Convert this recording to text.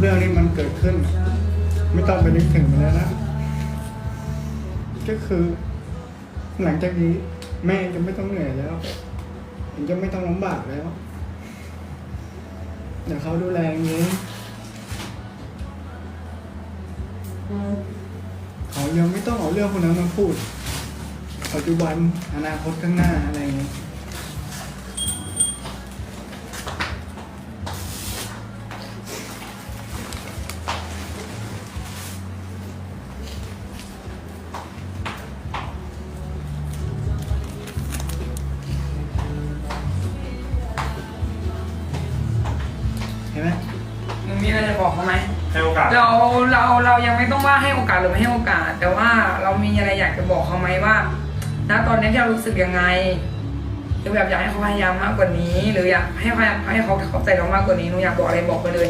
เรื่องที่มันเกิดขึ้น ไม่ต้องไปนึกถึงมันแล้วนะก็คือ หลังจากนี้ แม่จะไม่ต้องเหนื่อยแล้วผมจะไม่ต้องลำบากแล้วเดี๋ยวเขาดูแลเองนี้เขายังไม่ต้องเอาเรื่องพวกนั้นมาพูด ปัจจุบันอนาคตข้างหน้าอะไรอย่าง เงี้ยเห็นไหมมึงมีอะไรจะบอกเขาไหมให้โอกาส เราเราเรายังไม่ต้องว่าให้โอกาสหรือไม่ให้โอกาส แต่ว่าเรามีอะไรอยากจะบอกเขาไหมว่า ณตอนนี้ที่เรารู้สึกยังไงหรือแบบอยากให้เขาพยายามมากกว่านี้ หรืออยากให้พยายามให้เขาเข้าใจเรามากกว่านี้หนูอยากบอกอะไรบอกไปเลย